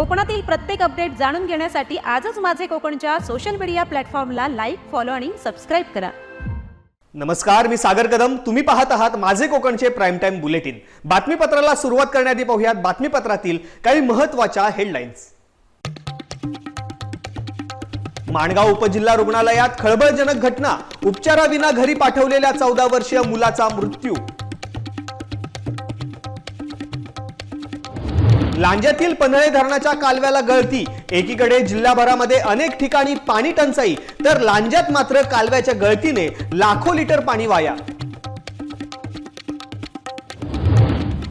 कोकणातील प्रत्येक अपडेट जाणून घेण्यासाठी आजच माझे कोकणच्या सोशल मीडिया प्लॅटफॉर्मला लाईक फॉलो आणि सबस्क्राईब करा. नमस्कार मी सागर कदम. तुम्ही पाहत आहात माझे कोकणचे प्राईम टाइम बुलेटिन बातमीपत्राला सुरुवात करण्याआधी पाहूयात बातमीपत्रातील काही महत्त्वाच्या हेडलाईन्स माणगाव उपजिल्हा रुग्णालयात खळबळजनक घटना. उपचाराविना घरी पाठवलेल्या चौदा वर्षीय मुलाचा मृत्यू. लांज्यातील पन्हाळे धरणाच्या कालव्याला गळती. एकीकडे जिल्हाभरामध्ये अनेक ठिकाणी पाणी टंचाई तर लांज्यात मात्र कालव्याच्या गळतीने लाखो लिटर पाणी वाया.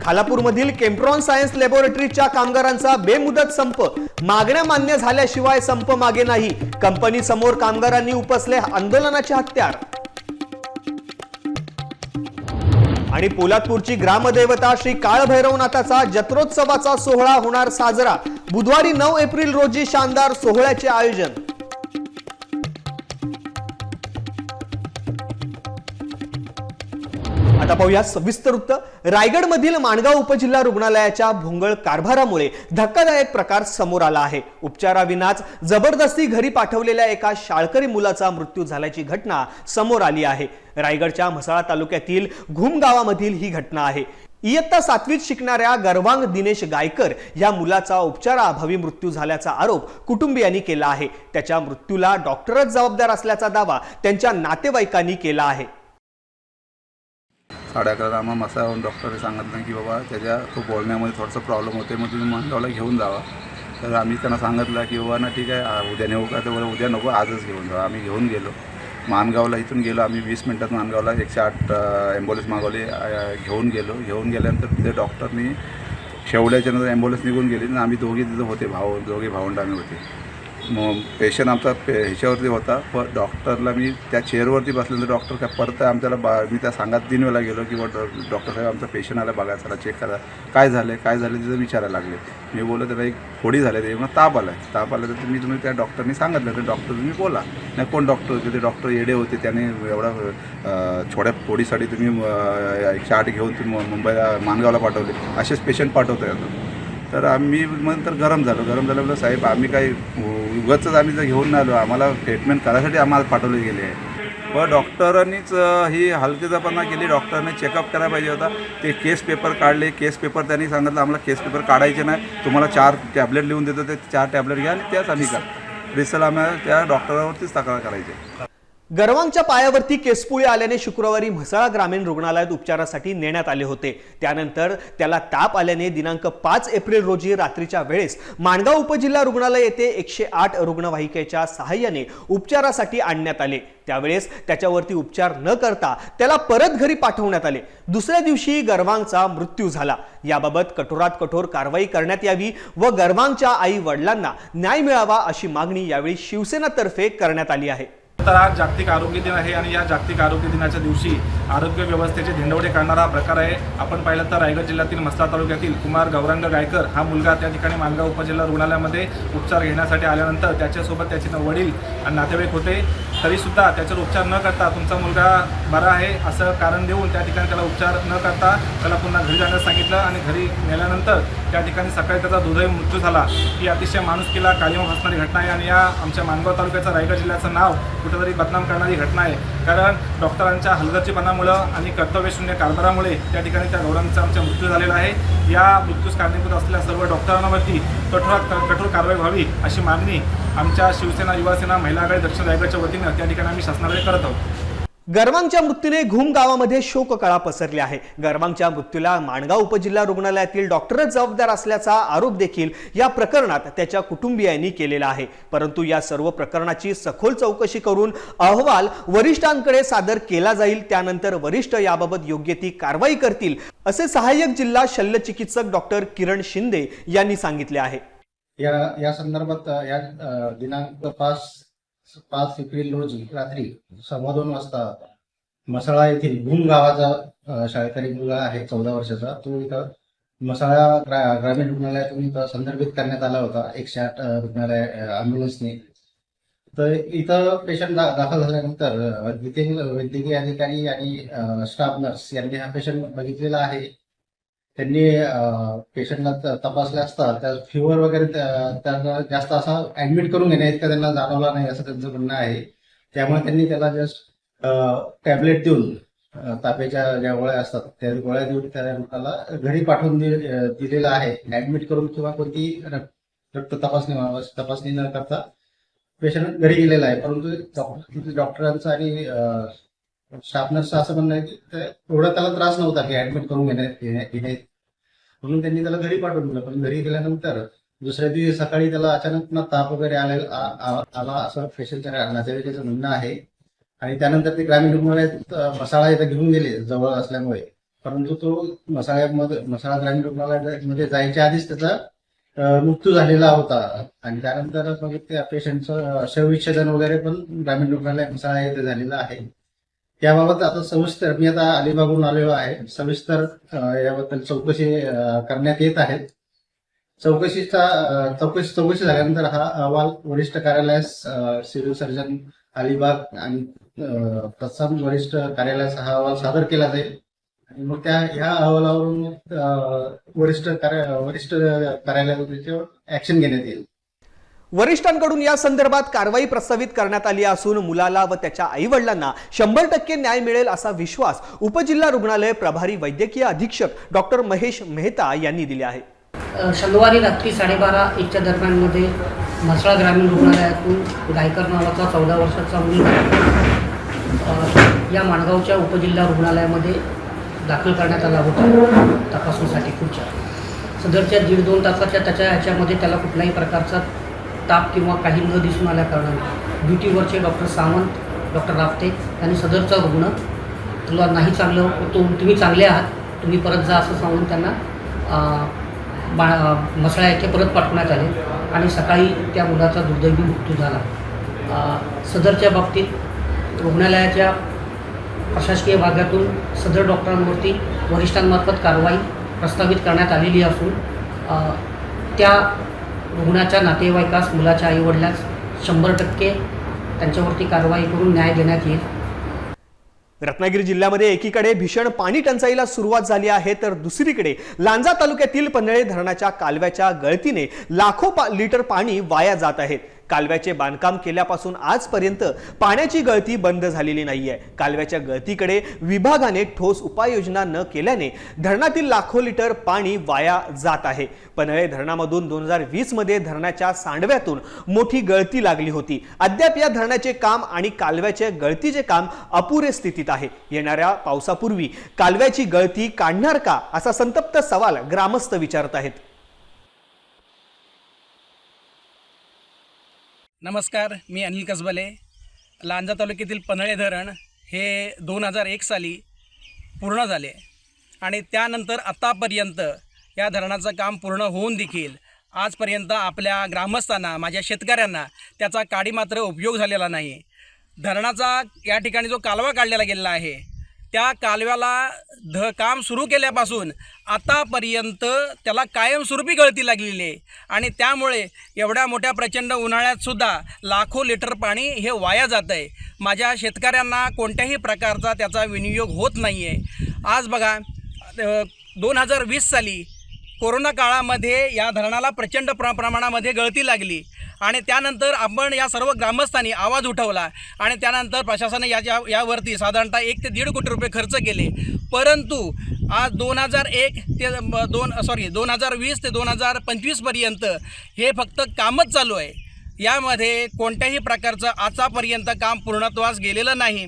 खालापूरमधील केम्प्रॉन सायन्स लॅबोरेटरीच्या कामगारांचा बेमुदत संप. मागण्या मान्य झाल्याशिवाय संप मागे नाही. कंपनी समोर कामगारांनी उपसले आंदोलनाचे हत्यार. आणि पोलादपूरची ग्रामदेवता श्री काळभैरवनाथाचा जत्रोत्सवाचा सोहळा होणार साजरा. बुधवारी नऊ एप्रिल रोजी शानदार सोहळ्याचे आयोजन. आता पाहूया सविस्तर वृत्त रायगडमधील माणगाव उपजिल्हा रुग्णालयाच्या भोंगळ कारभारामुळे धक्कादायक प्रकार समोर आला आहे. उपचाराविनाच जबरदस्ती घरी पाठवलेल्या एका शाळकरी मुलाचा मृत्यू झाल्याची घटना समोर आली आहे. रायगडच्या म्हसाळा तालुक्यातील घुम गावामधील ही घटना आहे. इयत्ता सातवीत शिकणाऱ्या गर्वांग दिनेश गायकर या मुलाचा उपचाराअभावी मृत्यू झाल्याचा आरोप कुटुंबियांनी केला आहे. त्याच्या मृत्यूला डॉक्टरच जबाबदार असल्याचा दावा त्यांच्या नातेवाईकांनी केला आहे. साडे अकराला आम्हाला मसा येऊन डॉक्टरने सांगितलं की बाबा त्याच्या तो बोलण्यामध्ये थोडंसं प्रॉब्लेम होते मग तुम्ही माणगावला घेऊन जावा. तर आम्ही त्यांना सांगितलं की बाबा ना ठीक आहे उद्या नेऊ का? तर उद्या नको आजच घेऊन जावा आम्ही घेऊन गेलो. मानगावला इथून गेलो आम्ही वीस मिनटात मानगावला एकशे आठ ॲम्ब्युलन्स मागवली घेऊन गेलो. घेऊन गेल्यानंतर तिथे डॉक्टरनी शेवड्याच्यानंतर ॲम्ब्युलन्स निघून गेली आणि आम्ही दोघी तिथं होते भाऊ दोघे भावंड आम्ही होते. मग पेशंट आमचा पे ह्याच्यावरती होता. पण डॉक्टरला मी त्या चेअरवरती बसल्यानंतर डॉक्टर काय परत आमच्याला बा मी त्या सांगात तीन वेळा गेलो की बा डॉ- डॉक्टर साहेब आमचा पेशंट आला बघा चला चेक करा. काय झालं काय झालं तिथं विचारायला लागले. मी बोललो त्याला एक फोडी झाले ते मग ताप आला ताप आला तर मी तुम्ही त्या डॉक्टरनी सांगितलं. तर डॉक्टर तुम्ही बोला. नाही कोण डॉक्टर होते? ते डॉक्टर येडे होते. त्याने एवढा छोड्या छोट्या फोडीसाठी तुम्ही अं, एकशे आठ घेऊन तुम्ही मुंबईला मानगावला पाठवले. असेच पेशंट पाठवतो आता. तर आम्ही मग तर गरम झालो. गरम झाल्यामुळे साहेब आम्ही काही उगाच आम्ही जर घेऊन नाही आलो आम्हाला ट्रीटमेंट करायसाठी आम्हाला पाठवले गेले आहे. पण डॉक्टरांनीच ही हलकेजपणा केली. डॉक्टरने चेकअप करायला पाहिजे होता. ते केस पेपर काढले. केस पेपर त्यांनी सांगितलं आम्हाला केस पेपर काढायचे नाही. तुम्हाला चार टॅबलेट लिहून देतो. ते चार टॅबलेट घ्या आणि त्याच आम्ही का रिसल आम्हाला त्या डॉक्टरावरतीच तक्रार करायची. गर्वांच्या पायावरती केसपुळे आल्याने शुक्रवारी म्हसाळा ग्रामीण रुग्णालयात उपचारासाठी नेण्यात आले होते. त्यानंतर त्याला ताप आल्याने दिनांक पाच एप्रिल रोजी रात्रीच्या वेळेस माणगाव उपजिल्हा रुग्णालय येथे एकशे आठ रुग्णवाहिकेच्या सहाय्याने उपचारासाठी आणण्यात आले. त्यावेळेस त्याच्यावरती उपचार न करता त्याला परत घरी पाठवण्यात आले. दुसऱ्या दिवशी गर्वांगचा मृत्यू झाला. याबाबत कठोरात कठोर कारवाई करण्यात यावी व गर्वांगच्या आई वडिलांना न्याय मिळावा अशी मागणी यावेळी शिवसेनातर्फे करण्यात आली आहे. तर आज जागतिक आरोग्य दिन आहे आणि या जागतिक आरोग्य दिनाच्या दिवशी आरोग्य व्यवस्थेचे धिंडवडे काढणारा हा प्रकार आहे. आपण पाहिलं तर रायगड जिल्ह्यातील मस्ता तालुक्यातील कुमार गौरांग गायकर हा मुलगा त्या ठिकाणी मालगाव उपजिल्हा रुग्णालयामध्ये उपचार घेण्यासाठी आल्यानंतर त्याच्यासोबत त्याचे वडील आणि नातेवाईक होते. तरीसुद्धा त्याच्यावर उपचार न करता तुमचा मुलगा बरा आहे असं कारण देऊन त्या ठिकाणी त्याला उपचार न करता त्याला पुन्हा घरी जाण्यास सांगितलं आणि घरी नेल्यानंतर त्या ठिकाणी सकाळी त्याचा दुर्दैवी मृत्यू झाला. ही अतिशय माणुसकीला कालिमा फसणारी घटना आहे आणि या आमच्या मानगाव तालुक्याचं रायगड जिल्ह्याचं नाव कुठेतरी बदनाम करणारी घटना आहे. कारण डॉक्टरांच्या हलगर्जीपणामुळं आणि कर्तव्यशून्य कारभारामुळे त्या ठिकाणी त्या गौरांचा आमचा मृत्यू झालेला आहे. या मृत्यूस कारणीभूत असलेल्या सर्व डॉक्टरांवरती कठोर कठोर कारवाई व्हावी अशी मागणी आमच्या शिवसेना युवासेना महिला आघाडी दक्षिण रायगडच्या वतीनं त्या ठिकाणी आम्ही शासनाकडे करत आहोत. गर्वांगच्या मृत्यूने घुम गावामध्ये शोककळा पसरली आहे. गर्वांगच्या मृत्यूला माणगाव उपजिल्हा रुग्णालयातील डॉक्टरच जबाबदार असल्याचा आरोप देखील या प्रकरणात त्याच्या कुटुंबियांनी केलेला आहे. परंतु या सर्व प्रकरणाची सखोल चौकशी करून अहवाल वरिष्ठांकडे सादर केला जाईल. त्यानंतर वरिष्ठ याबाबत योग्य ती कारवाई करतील असे सहाय्यक जिल्हा शल्यचिकित्सक डॉक्टर किरण शिंदे यांनी सांगितले आहे. या या संदर्भात या दिनांक पाच पाच एप्रिल रोजी रात्री सव्वा दोन वाजता मसाळा येथील भूम गावाचा अ, शाळकरी मुलगा आहे चौदा वर्षाचा. तो इथं मसाळा ग्रा ग्रामीण रुग्णालयातून इथं संदर्भित करण्यात आला होता. एकशे आठ रुग्णालय अँब्युलन्सने तर इथं पेशंट दा दाखल झाल्यानंतर अ, वैद्यकीय अधिकारी आणि स्टाफ नर्स यांनी हा पेशंट बघितलेला आहे. त्यांनी पेशंटला तपासले असता त्या फिवर वगैरे त्यांना जास्त असा ऍडमिट करून घेण्या इतका त्यांना जाणवला नाही असं त्यांचं म्हणणं आहे. त्यामुळे त्यांनी त्याला जस्ट टॅबलेट देऊन तापेच्या ज्या गोळ्या असतात त्या गोळ्या देऊन त्या रुग्णाला घरी पाठवून दिलेला दिलेलं आहे. ऍडमिट करून किंवा कोणती रक्त रक्त तपासणी तपासणी न करता पेशंट घरी गेलेला आहे. परंतु डॉक्टर डॉक्टरांचं आणि स्टाफ नर्सचं असं म्हणणं आहे की एवढा त्याला त्रास नव्हता की ऍडमिट करून घेण्यात घेण्यात घेण्यात. म्हणून त्यांनी त्याला घरी पाठवून दिलं. पण घरी गेल्यानंतर दुसऱ्या दिवशी सकाळी त्याला अचानक पुन्हा ताप वगैरे आले आ- आला असं पेशंटच्या नातेवाईकाचं म्हणणं आहे. आणि त्यानंतर ते ग्रामीण रुग्णालयात मसाळा इथं घेऊन गेले जवळ असल्यामुळे. परंतु तो मसाळ्यामध्ये मसाळा ग्रामीण रुग्णालयामध्ये जायच्या आधीच त्याचा मृत्यू झालेला होता. आणि त्यानंतर मग त्या पेशंटचं शवविच्छेदन वगैरे पण ग्रामीण रुग्णालय मसाळा येथे झालेलं आहे. याबाबत आता सविस्तर मी आता अलिबागून आलेलो आहे. सविस्तर याबद्दल चौकशी करण्यात येत आहेत. चौकशीचा चौकशी चौकशी झाल्यानंतर हा अहवाल वरिष्ठ कार्यालयास सिव्हिल सर्जन अलिबाग आणि तत्सम वरिष्ठ कार्यालयास हा अहवाल सादर केला जाईल. आणि मग त्या ह्या अहवालावरून वरिष्ठ कार्य वरिष्ठ कार्यालयावर ऍक्शन घेण्यात येईल. वरिष्ठांकडून या संदर्भात कारवाई प्रस्तावित करण्यात आली असून मुलाला व त्याच्या आई वडिलांना शंभर टक्के न्याय मिळेल असा विश्वास उपजिल्हा रुग्णालय प्रभारी वैद्यकीय अधीक्षक डॉक्टर महेश मेहता यांनी दिले आहे. शनिवारी रात्री साडेबारा एकच्या दरम्यानमध्ये म्हसळा ग्रामीण रुग्णालयातून गायकर नावाचा चौदा वर्षाचा मुलगा या माणगावच्या उपजिल्हा रुग्णालयामध्ये दाखल करण्यात आला होता. तपासणीसाठी पुढच्या सदरच्या दीड दोन तासाच्या त्याच्या ह्याच्यामध्ये त्याला कुठल्याही प्रकारचा ताप किंवा काही न दिसून आल्या कारणाने. ड्युटीवरचे डॉक्टर सावंत डॉक्टर राफ्ते यांनी सदरचा रुग्ण तुला नाही चांगलं तो तुम्ही चांगले आहात तुम्ही परत जा असं सांगून त्यांना बा मसळ्या येथे परत पाठवण्यात आले. आणि सकाळी त्या मुलाचा दुर्दैवी मृत्यू झाला. सदरच्या बाबतीत रुग्णालयाच्या प्रशासकीय भागातून सदर डॉक्टरांवरती वरिष्ठांमार्फत कारवाई प्रस्तावित करण्यात आलेली असून त्या रुग्णाच्या नातेवाईकास मुलाच्या आईवडिलास शंभर टक्के त्यांच्यावरती कारवाई करून न्याय देण्यात येईल. रत्नागिरी जिल्ह्यामध्ये एकीकडे भीषण पाणी टंचाईला सुरुवात झाली आहे तर दुसरीकडे लांजा तालुक्यातील पन्हाळे धरणाच्या कालव्याच्या गळतीने लाखो पा लिटर पाणी वाया जात आहे. कालव्याचे बांधकाम केल्यापासून आजपर्यंत पाण्याची गळती बंद झालेली नाहीये. कालव्याच्या गळतीकडे विभागाने ठोस उपाययोजना न केल्याने धरणातील लाखो लिटर पाणी वाया जात आहे. पन्हाळे धरणामधून दोन हजार वीसमध्ये धरणाच्या सांडव्यातून मोठी गळती लागली होती. अद्याप या धरणाचे काम आणि कालव्याचे गळतीचे काम अपुरे स्थितीत आहे. येणाऱ्या पावसापूर्वी कालव्याची गळती काढणार का असा संतप्त सवाल ग्रामस्थ विचारत आहेत. नमस्कार मी अनिल कसबले. लांजा तालुक्यातील पन्हाळे धरण हे दोन हजार एक साली पूर्ण झाले. आणि त्यानंतर आत्तापर्यंत या धरणाचं काम पूर्ण होऊन देखील आजपर्यंत आपल्या ग्रामस्थांना माझ्या शेतकऱ्यांना त्याचा काडी मात्र उपयोग झालेला नाही. धरणाचा या ठिकाणी जो कालवा काढलेला गेलेला आहे त्या कालव्याला ध काम सुरू केल्यापासून आतापर्यंत त्याला कायमस्वरूपी गळती लागलेली आहे. आणि त्यामुळे एवढ्या मोठ्या प्रचंड उन्हाळ्यातसुद्धा लाखो लिटर पाणी हे वाया जात आहे. माझ्या शेतकऱ्यांना कोणत्याही प्रकारचा त्याचा विनियोग होत नाही आहे आज बघा दोन हजार वीस साली कोरोना काळामध्ये या धरणाला प्रचंड प्र प्रमाणामध्ये गळती लागली. आणि त्यानंतर आपण या सर्व ग्रामस्थांनी आवाज उठवला. आणि त्यानंतर प्रशासनाने याच्या यावरती साधारणतः एक ते दीड कोटी रुपये खर्च केले. परंतु आज दोन हजार एक ते दोन सॉरी दोन हजार वीस ते दोन हजार पंचवीसपर्यंत हे फक्त कामच चालू आहे. यामध्ये कोणत्याही प्रकारचं आतापर्यंत काम पूर्णत्वास गेलेलं नाही.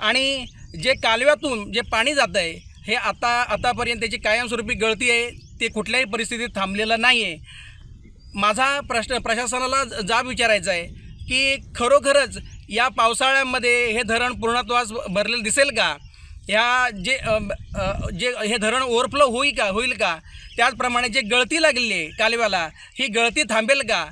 आणि जे कालव्यातून जे पाणी जातं आहे हे आता आतापर्यंत त्याची कायमस्वरूपी गळती आहे. ते कुठल्याही परिस्थितीत थांबलेलं नाही आहे माझा प्रश्न प्रशासनाला जाब विचारायचा आहे की खरोखरच या पावसाळ्यामध्ये हे धरण पूर्णत्वास भरलेलं दिसेल का? ह्या जे जे हे धरण ओव्हरफ्लो होईल का होईल का? त्याचप्रमाणे जे गळती लागलेली आहे कालव्याला ही गळती थांबेल का?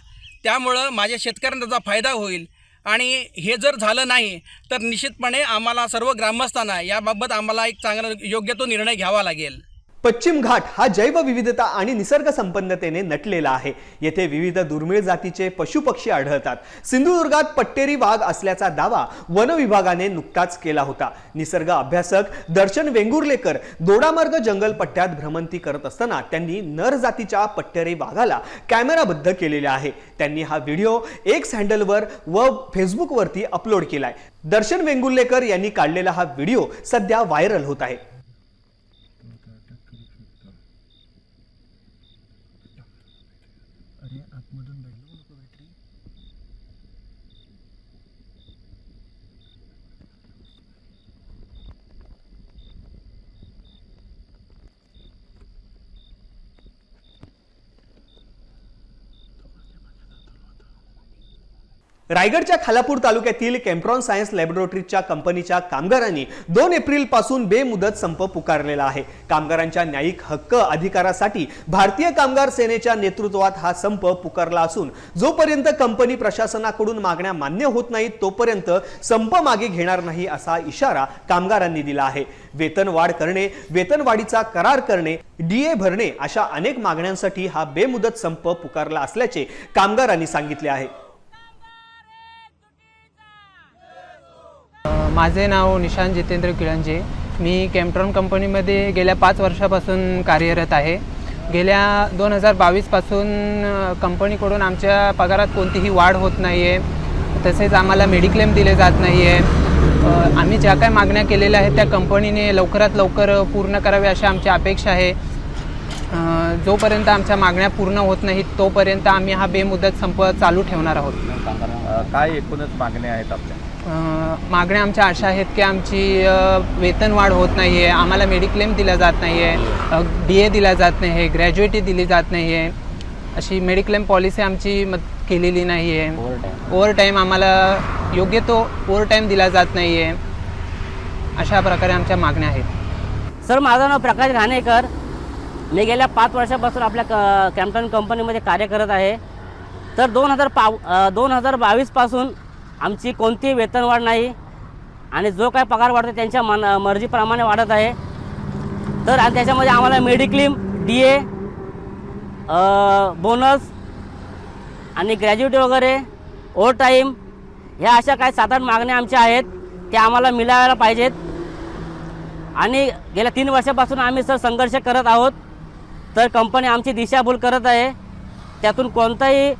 त्यामुळं माझ्या शेतकऱ्यांना त्याचा फायदा होईल. आणि हे जर झालं नाही तर निश्चितपणे आम्हाला सर्व ग्रामस्थांना याबाबत आम्हाला एक चांगला योग्य तो निर्णय घ्यावा लागेल. पश्चिम घाट हा जैवविविधता आणि निसर्ग संपन्नतेने नटलेला आहे. येथे विविध दुर्मिळ जातीचे पशुपक्षी आढळतात. सिंधुदुर्गात पट्टेरी वाघ असल्याचा दावा वन विभागाने नुकताच केला होता. निसर्ग अभ्यासक दर्शन वेंगुर्लेकर दोडामार्ग जंगल पट्ट्यात भ्रमंती करत असताना त्यांनी नर जातीच्या पट्टेरी वाघाला कॅमेराबद्ध केलेले आहे. त्यांनी हा व्हिडिओ एक्स हँडलवर व फेसबुकवरती अपलोड केलाय. दर्शन वेंगुर्लेकर यांनी काढलेला हा व्हिडिओ सध्या व्हायरल होत आहे. रायगडच्या खालापूर तालुक्यातील केम्प्रॉन सायन्स लॅबोरेटरीच्या कंपनीच्या कामगारांनी दोन एप्रिलपासून बेमुदत संप पुकारलेला आहे. कामगारांच्या न्यायिक हक्क अधिकारासाठी भारतीय कामगार सेनेच्या नेतृत्वात हा संप पुकारला असून जोपर्यंत कंपनी प्रशासनाकडून मागण्या मान्य होत नाहीत तोपर्यंत संप मागे घेणार नाही असा इशारा कामगारांनी दिला आहे. वेतन वाढ करणे वेतनवाढीचा करार करणे डीए भरणे अशा अनेक मागण्यांसाठी हा बेमुदत संप पुकारला असल्याचे कामगारांनी सांगितले आहे. माझे नाव निशांत जितेंद्र किळंजे. मी केम्ट्रॉन कंपनीमध्ये गेल्या पाच वर्षापासून कार्यरत आहे. गेल्या दोन हजार बावीसपासून कंपनीकडून आमच्या पगारात कोणतीही वाढ होत नाही आहे तसेच आम्हाला मेडिक्लेम दिले जात नाही आहे आम्ही ज्या काय मागण्या केलेल्या आहेत त्या कंपनीने लवकरात लवकर पूर्ण कराव्या अशा आमची अपेक्षा आहे. जोपर्यंत आमच्या मागण्या पूर्ण होत नाहीत तोपर्यंत आम्ही हा बेमुदत संप चालू ठेवणार आहोत. काय एकूणच मागण्या आहेत आपल्या? मागण्या आमच्या अशा आहेत की आमची वेतनवाढ होत नाही आहे आम्हाला मेडिक्लेम दिला जात नाही आहे डी ए दिला जात नाही आहे ग्रॅज्युएटी दिली जात नाही आहे अशी मेडिक्लेम पॉलिसी आमची मत केलेली नाही आहे ओव्हर टाईम आम्हाला योग्य तो ओव्हर टाईम दिला जात नाही आहे अशा प्रकारे आमच्या मागण्या आहेत. सर माझं नाव प्रकाश घाणेकर. मी गेल्या पाच वर्षापासून आपल्या क कॅम्प्टन कंपनीमध्ये कार्य करत आहे. तर दोन हजार पाव दोन हजार बावीसपासून आमची कोणतीही वेतनवाढ नाही आणि जो काय पगार वाढतो त्यांच्या मन मर्जीप्रमाणे वाढत आहे. तर आणि त्याच्यामध्ये आम्हाला मेडिक्लेम डी ए बोनस आणि ग्रॅज्युएटी वगैरे ओव्हर टाईम ह्या अशा काही सात आठ मागण्या आमच्या आहेत त्या आम्हाला मिळायला पाहिजेत. आणि गेल्या तीन वर्षापासून आम्ही सर संघर्ष करत आहोत. तर कंपनी आमची दिशाभूल करत आहे. त्यातून कोणताही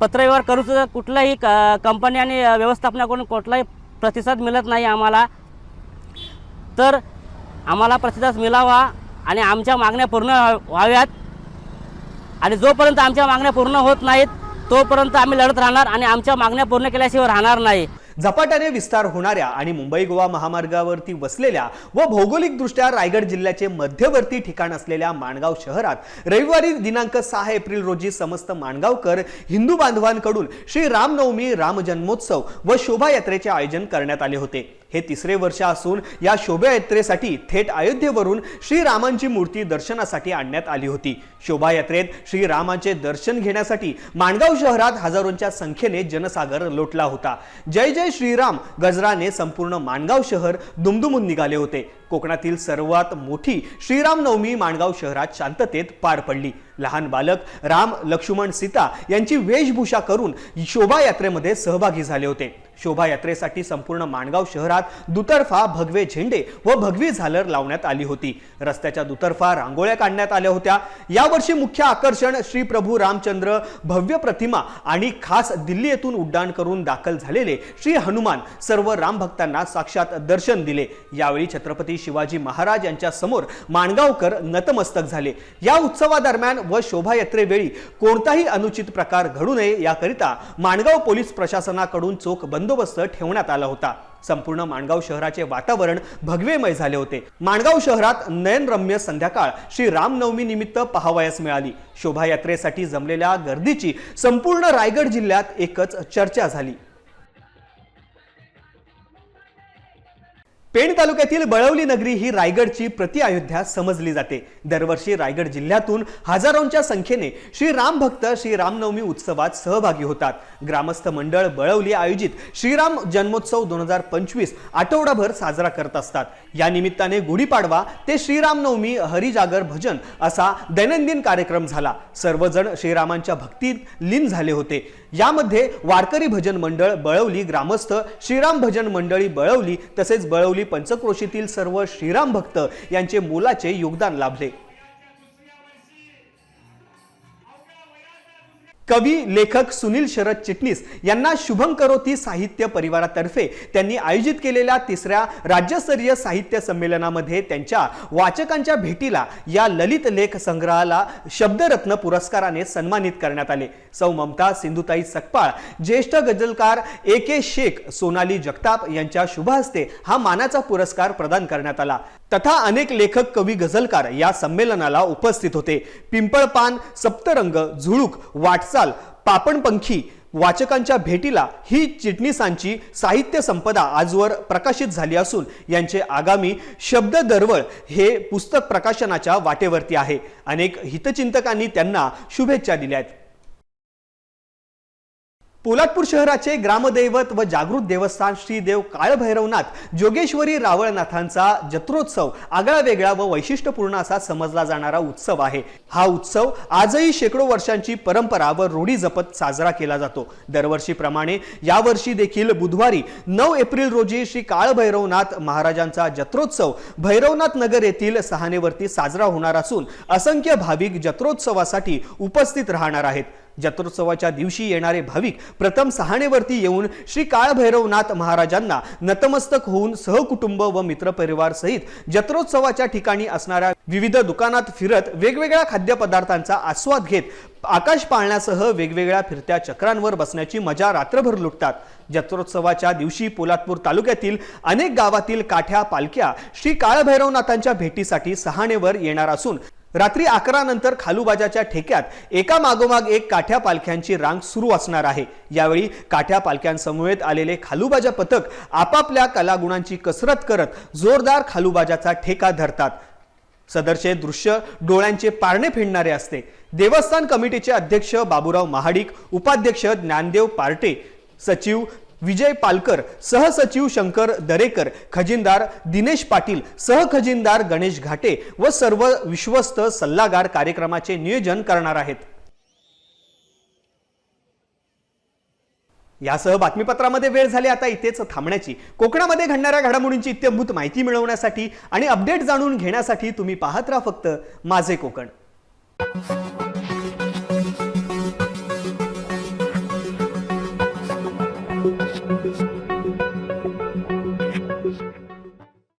पत्रव्यवहार करूचं सुद्धा कुठलाही क कंपनी आणि व्यवस्थापनाकडून कुठलाही प्रतिसाद मिळत नाही आम्हाला. तर आम्हाला प्रतिसाद मिळावा आणि आमच्या मागण्या पूर्ण व्हाव्यात. आणि जोपर्यंत आमच्या मागण्या पूर्ण होत नाहीत तोपर्यंत आम्ही लढत राहणार आणि आमच्या मागण्या पूर्ण केल्याशिवाय राहणार नाही. झपाट्याने विस्तार होणाऱ्या आणि मुंबई गोवा महामार्गावरती वसलेल्या व भौगोलिकदृष्ट्या रायगड जिल्ह्याचे मध्यवर्ती ठिकाण असलेल्या माणगाव शहरात रविवारी दिनांक सहा एप्रिल रोजी समस्त माणगावकर हिंदू बांधवांकडून श्री रामनवमी रामजन्मोत्सव व शोभायात्रेचे आयोजन करण्यात आले होते. हे तिसरे वर्ष असून या शोभायात्रेसाठी थेट अयोध्येवरून श्रीरामांची मूर्ती दर्शनासाठी आणण्यात आली होती. शोभायात्रेत श्रीरामांचे दर्शन घेण्यासाठी माणगाव शहरात हजारोंच्या संख्येने जनसागर लोटला होता. जय जय श्रीराम गजराने संपूर्ण माणगाव शहर दुमदुमून निघाले होते. कोकणातील सर्वात मोठी श्रीराम नवमी माणगाव शहरात शांततेत पार पडली. लहान बालक राम लक्ष्मण सीता यांची वेशभूषा करून शोभायात्रेमध्ये सहभागी झाले होते. शोभायात्रेसाठी संपूर्ण माणगाव शहरात दुतर्फा भगवे झेंडे व भगवी झालर लावण्यात आली होती. रस्त्याच्या दुतर्फा रांगोळ्या काढण्यात आल्या होत्या. यावर्षी मुख्य आकर्षण श्री प्रभू रामचंद्र भव्य प्रतिमा आणि खास दिल्ली येथून उड्डाण करून दाखल झालेले श्री हनुमान सर्व रामभक्तांना साक्षात दर्शन दिले. यावेळी छत्रपती शिवाजी महाराज यांच्या समोर माणगावकर नतमस्तक झाले. या उत्सवादरम्यान व शोभायात्रेवेळी कोणताही अनुचित प्रकार घडू नये याकरिता माणगाव पोलीस प्रशासनाकडून चोख बंद बंदोबस्त ठेवण्यात आला होता. संपूर्ण माणगाव शहराचे वातावरण भगवेमय झाले होते. माणगाव शहरात नयनरम्य संध्याकाळ श्री रामनवमी निमित्त पहावयास मिळाली. शोभायात्रेसाठी जमलेल्या गर्दीची संपूर्ण रायगड जिल्ह्यात एकच चर्चा झाली. पेण तालुक्यातील बळवली नगरी ही रायगडची प्रति अयोध्या समजली जाते. दरवर्षी रायगड जिल्ह्यातून हजारोंच्या संख्येने श्री राम भक्त श्री रामनवमी उत्सवात सहभागी होतात. ग्रामस्थ मंडळ बळवली आयोजित श्रीराम जन्मोत्सव दोन हजार पंचवीस आठवडाभर साजरा करत असतात. या निमित्ताने गुढीपाडवा ते श्रीरामनवमी हरिजागर भजन असा दैनंदिन कार्यक्रम झाला. सर्वजण श्रीरामांच्या भक्तीत लीन झाले होते. यामध्ये वारकरी भजन मंडळ बळवली ग्रामस्थ श्रीराम भजन मंडळी बळवली तसेच बळवली पंचक्रोशीतील सर्व श्रीराम भक्त यांचे मोलाचे योगदान लाभले. कवी लेखक सुनील शरद चिटणीस यांना शुभम करोती साहित्य परिवारातर्फे त्यांनी आयोजित केलेल्या तिसऱ्या राज्यस्तरीय साहित्य संमेलनामध्ये त्यांच्या वाचकांच्या भेटीला या ललित लेख संग्रहाला शब्दरत्न पुरस्काराने सन्मानित करण्यात आले. सौ ममता सिंधुताई सकपाळ ज्येष्ठ गझलकार ए के शेख सोनाली जगताप यांच्या शुभ हस्ते हा मानाचा पुरस्कार प्रदान करण्यात आला. तथा अनेक लेखक कवी गझलकार या संमेलनाला उपस्थित होते. पिंपळपान सप्तरंग झुळूक वाटचाल पापणपंखी वाचकांच्या भेटीला ही चिटणीसांची साहित्य संपदा आजवर प्रकाशित झाली असून यांचे आगामी शब्द दरवळ हे पुस्तक प्रकाशनाच्या वाटेवरती आहे. अनेक हितचिंतकांनी त्यांना शुभेच्छा दिल्या आहेत. पोलादपूर शहराचे ग्रामदैवत व जागृत देवस्थान श्रीदेव काळभैरवनाथ जोगेश्वरी रावळनाथांचा जत्रोत्सव आगळा वेगळा व वैशिष्ट्यपूर्ण असा समजला जाणारा उत्सव आहे. हा उत्सव आजही शेकडो वर्षांची परंपरा व रूढी जपत साजरा केला जातो. दरवर्षीप्रमाणे यावर्षी देखील बुधवारी नऊ एप्रिल रोजी श्री काळभैरवनाथ महाराजांचा जत्रोत्सव भैरवनाथ नगर येथील सहानेवरती साजरा होणार असून असंख्य भाविक जत्रोत्सवासाठी उपस्थित राहणार आहेत. जत्रोत्सवाच्या दिवशी येणारे भाविक प्रथम सहाणेवरती येऊन श्री काळभैरवनाथ महाराजांना नतमस्तक होऊन सहकुटुंब व मित्रपरिवार सहित जत्रोत्सवाच्या ठिकाणी असणाऱ्या विविध दुकानात फिरत वेगवेगळ्या खाद्यपदार्थांचा आस्वाद घेत आकाश पाळण्यासह वेगवेगळ्या फिरत्या चक्रांवर बसण्याची मजा रात्रभर लुटतात. जत्रोत्सवाच्या दिवशी पोलादपूर तालुक्यातील अनेक गावातील काठ्या पालख्या श्री काळभैरवनाथांच्या भेटीसाठी सहाणेवर येणार असून रात्री अकरा नंतर खालूबाजाच्या ठेक्यात एका मागोमाग एक काठ्या पालख्यांची रांग सुरू असणार आहे. यावेळी काठ्या पालख्यांसमवेत आलेले खालूबाजा पथक आपापल्या कलागुणांची कसरत करत जोरदार खालूबाजाचा ठेका धरतात. सदरचे दृश्य डोळ्यांचे पारणे फेडणारे असते. देवस्थान कमिटीचे अध्यक्ष बाबूराव महाडिक उपाध्यक्ष ज्ञानदेव पार्टे सचिव विजय पालकर सहसचिव शंकर दरेकर खजिनदार दिनेश पाटील सहखजिनदार गणेश घाटे व सर्व विश्वस्त सल्लागार कार्यक्रमाचे नियोजन करणार आहेत. यासह बातमीपत्रामध्ये वेळ झाली आता इथेच थांबण्याची. कोकणामध्ये घडणाऱ्या घडामोडींची इत्यंभूत माहिती मिळवण्यासाठी आणि अपडेट जाणून घेण्यासाठी तुम्ही पाहत राहा फक्त माझे कोकण.